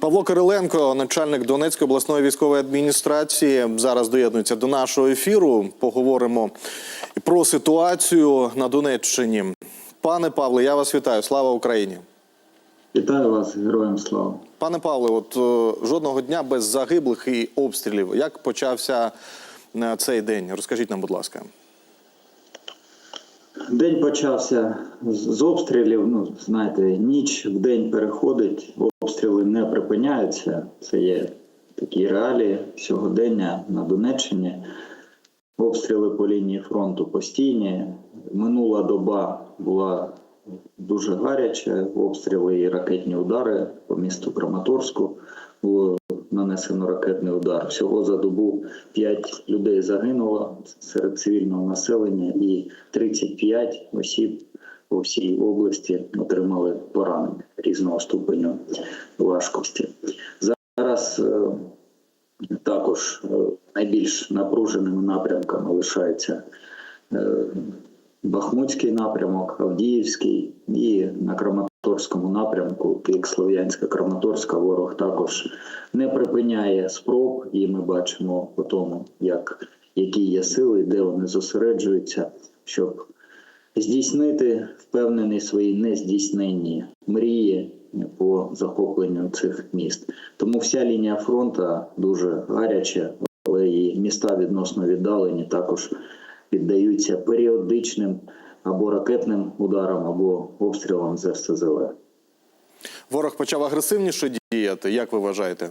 Павло Кириленко, начальник Донецької обласної військової адміністрації, зараз доєднується до нашого ефіру. Поговоримо про ситуацію на Донеччині. Пане Павле, я вас вітаю. Слава Україні. Вітаю вас, героям слава. Пане Павле, от е, жодного дня без загиблих і обстрілів. Як почався е, цей день? Розкажіть нам, будь ласка. День почався з з обстрілів. Ну, знаєте, ніч в день переходить, обстріли не припиняються. Це є такі реалії сьогодення на Донеччині. Обстріли по лінії фронту постійні. Минула доба була дуже гаряча. Обстріли і ракетні удари по місту Краматорську. Було нанесено ракетний удар. Всього за добу 5 людей загинуло серед цивільного населення, і 35 осіб по всій області отримали поранення різного ступеню важкості. Зараз е, також е, найбільш напруженими напрямками лишається е, Бахмутський напрямок, Авдіївський і на Краматорському напрямку, пік Слов'янська Краматорська, ворог також не припиняє спроб, і ми бачимо по тому, як які є сили, де вони зосереджуються, щоб здійснити впевнений свої нездійсненні мрії по захопленню цих міст. Тому вся лінія фронту дуже гаряча, але і міста відносно віддалені також піддаються періодичним або ракетним ударам, або обстрілам з РСЗВ. Ворог почав агресивніше діяти. Як ви вважаєте?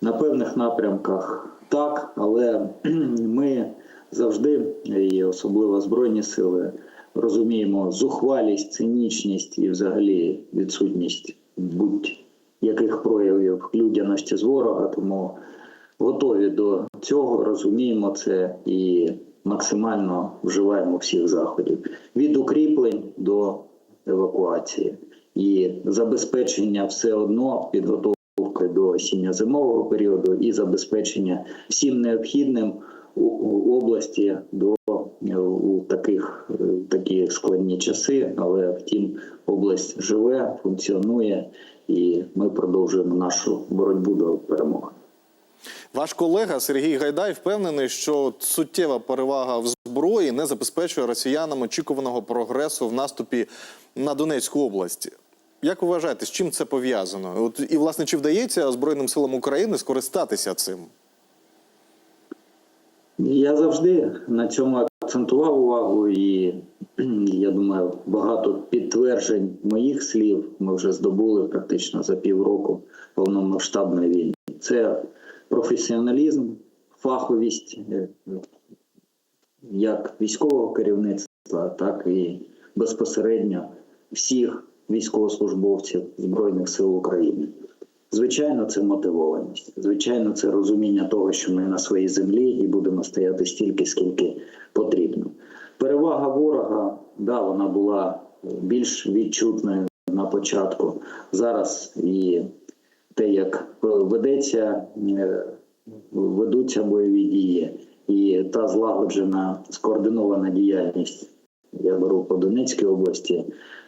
На певних напрямках так, але ми завжди, і особливо Збройні сили, розуміємо зухвалість, цинічність і взагалі відсутність будь-яких проявів людяності з ворога. Тому готові до цього, розуміємо це і максимально вживаємо всіх заходів від укріплень до евакуації і забезпечення все одно підготовки до осінньо-зимового періоду і забезпечення всім необхідним області до е, у таких е, такі складні часи. Але втім, область живе, функціонує, і ми продовжуємо нашу боротьбу до перемоги. Ваш колега Сергій Гайдай впевнений, що суттєва перевага в зброї не забезпечує росіянам очікуваного прогресу в наступі на Донецьку область. Як ви вважаєте, з чим це пов'язано? От і власне чи вдається Збройним силам України скористатися цим? Я завжди на цьому акцентував увагу, і я думаю, багато підтверджень моїх слів ми вже здобули практично за півроку повномасштабної війни. Це професіоналізм, фаховість е, як військового керівництва, так і безпосередньо всіх військовослужбовців Збройних сил України. Звичайно, це мотивованість. Звичайно, це розуміння того, що ми на своїй землі і будемо стояти стільки, скільки потрібно. Перевага ворога, да, вона була більш відчутною на початку. Зараз і те, як ведеться, е, ведуться бойові дії, і та злагоджена скоординована діяльність. Я беру по Донецькій області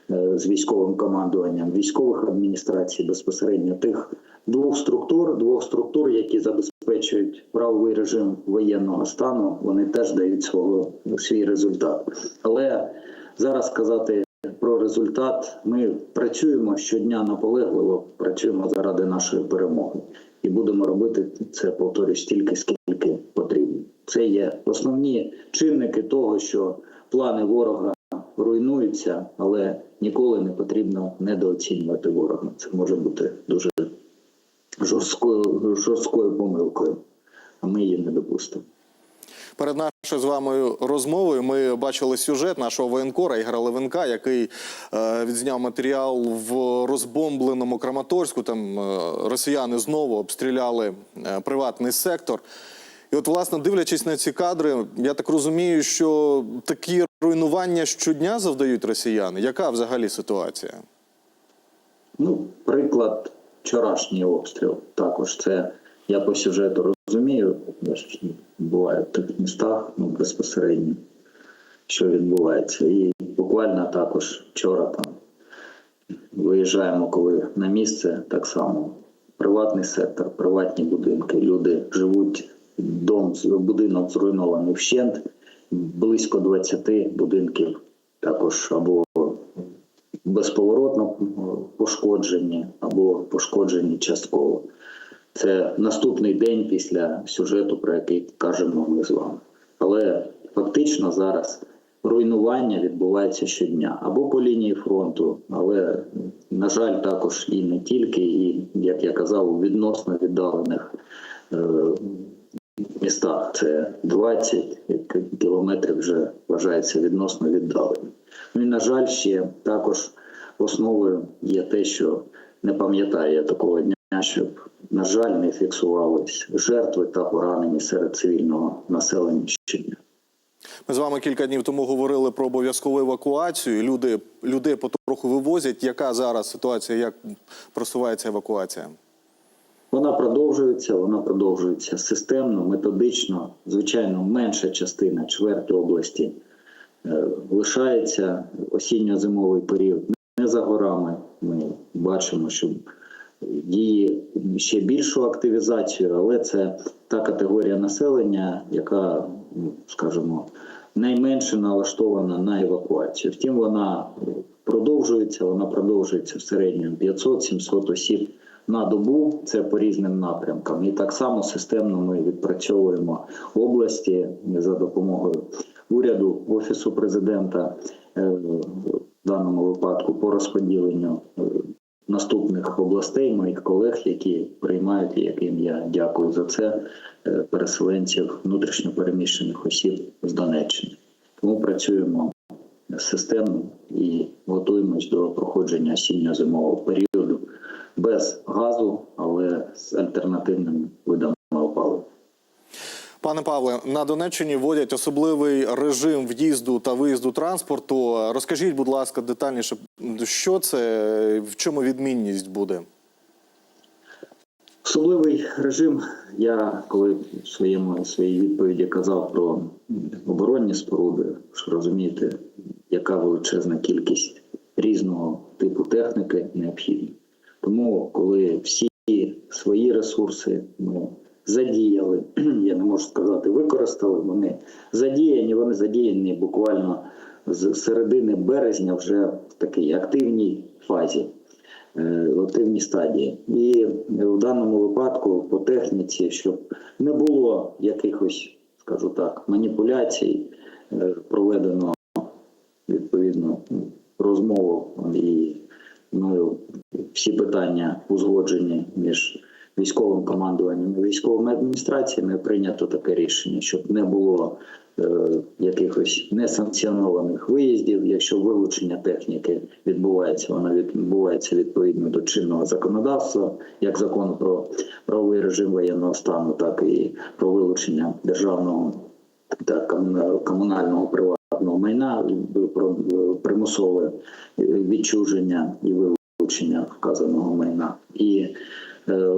з військовим командуванням військових адміністрацій безпосередньо тих двох структур, двох структур, які забезпечують правовий режим воєнного стану, вони теж дають свого свій результат. Але зараз сказати про результат, ми працюємо щодня наполегливо, працюємо заради нашої перемоги, і будемо робити це повторюю стільки, скільки потрібно. Це є основні чинники того, що плани ворога руйнуються, але ніколи не потрібно недооцінювати ворога. Це може бути дуже жорсткою жорсткою помилкою, а ми її не допустимо. Перед нашою з вами розмовою ми бачили сюжет нашого воєнкора Ігора Левенка, який е, відзняв матеріал в розбомбленому Краматорську. Там е, росіяни знову обстріляли е, приватний сектор. І от, власне, дивлячись на ці кадри, я так розумію, що такі руйнування щодня завдають росіяни. Яка взагалі ситуація? Ну, приклад вчорашній обстріл. Також це я по сюжету розумію, буває в тих містах ну, безпосередньо, що відбувається. І буквально також вчора там виїжджаємо, коли на місце, так само приватний сектор, приватні будинки. Люди живуть дом, будинок зруйнований вщент, близько 20 будинків також або безповоротно пошкоджені, або пошкоджені частково. Це наступний день після сюжету, про який кажемо ми з вами. Але фактично зараз руйнування відбувається щодня або по лінії фронту, але на жаль, також і не тільки, і як я казав, відносно віддалених е, містах. Це 20 кілометрів вже вважається відносно віддаленим. Ну і на жаль, ще також основою є те, що не пам'ятаю такого дня, щоб на жаль не фіксувались жертви та поранені серед цивільного населення щодня. Ми з вами кілька днів тому говорили про обов'язкову евакуацію. Люди людей потроху вивозять. Яка зараз ситуація? Як просувається евакуація? Вона продовжується, вона продовжується системно, методично. Звичайно, менша частина чверть області е, лишається осінньо-зимовий період. Не за горами. Ми бачимо, що діє ще більшу активізацію, але це та категорія населення, яка, ну, скажімо, найменше налаштована на евакуацію. Втім, вона продовжується, вона продовжується в середньому 500-700 осіб на добу. Це по різним напрямкам. І так само системно ми відпрацьовуємо області за допомогою уряду, офісу президента е, в даному випадку по розподіленню е, наступних областей, моїх колег, які приймають, яким я дякую за це, е, переселенців внутрішньопереміщених осіб з Донеччини. Тому працюємо системно і готуємось до проходження осінньо-зимового періоду без газу, але з альтернативними видами опалення. Пане Павле, на Донеччині вводять особливий режим в'їзду та виїзду транспорту. Розкажіть, будь ласка, детальніше, що це, в чому відмінність буде? Особливий режим. Я коли в своєму своїй відповіді казав про оборонні споруди, що розумієте, яка величезна кількість різного типу техніки необхідна. Тому, коли всі свої ресурси ми задіяли, я не можу сказати, використали, вони задіяні, вони задіяні буквально з середини березня вже в такій активній фазі е, в активній стадії. І в даному випадку по техніці, щоб не було якихось, скажу так, маніпуляцій, е, проведено відповідно розмову і мною всі питання узгоджені між військовим командуванням і військовими адміністраціями прийнято таке рішення, щоб не було е, якихось несанкціонованих виїздів. Якщо вилучення техніки відбувається, воно відбувається відповідно до чинного законодавства, як закону про правовий режим воєнного стану, так і про вилучення державного та комуна- комунального приватного майна, про е, примусове е, відчуження і вилучення вказаного майна. І е,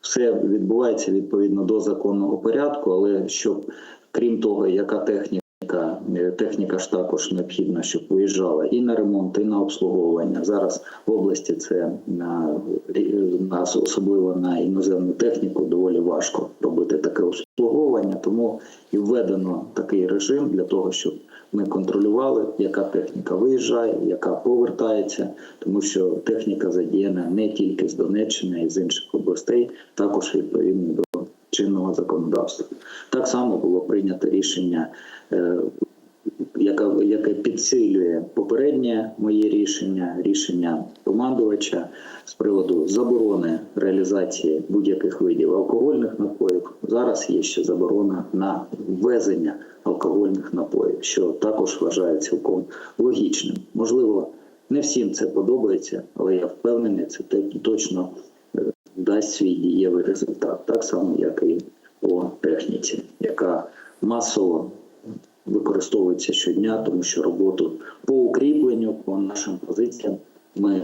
все відбувається відповідно до законного порядку, але щоб крім того, яка техніка, е, техніка ж також необхідна, щоб виїжджала і на ремонт, і на обслуговування. Зараз в області це на, на особливо на іноземну техніку доволі важко робити таке обслуговування, тому і введено такий режим для того, щоб ми контролювали, яка техніка виїжджає, яка повертається, тому що техніка задіяна не тільки з Донеччини, а й з інших областей, також відповідно до чинного законодавства. Так само було прийнято рішення, е, яке, підсилює попереднє моє рішення, рішення командувача з приводу заборони реалізації будь-яких видів алкогольних напоїв. Зараз є ще заборона на ввезення алкогольних напоїв, що також вважаю цілком логічним. Можливо, не всім це подобається, але я впевнений, це точно е, дасть свій дієвий результат, так само, як і по техніці, яка масово використовується щодня, тому що роботу по укріпленню, по нашим позиціям ми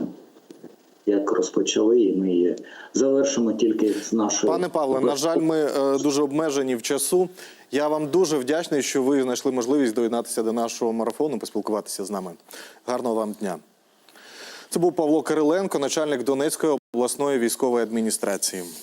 як розпочали, і ми її завершимо тільки з нашої Пане Павле, на жаль, ми е, дуже обмежені в часу. Я вам дуже вдячний, що ви знайшли можливість доєднатися до нашого марафону, поспілкуватися з нами. Гарного вам дня. Це був Павло Кириленко, начальник Донецької обласної військової адміністрації.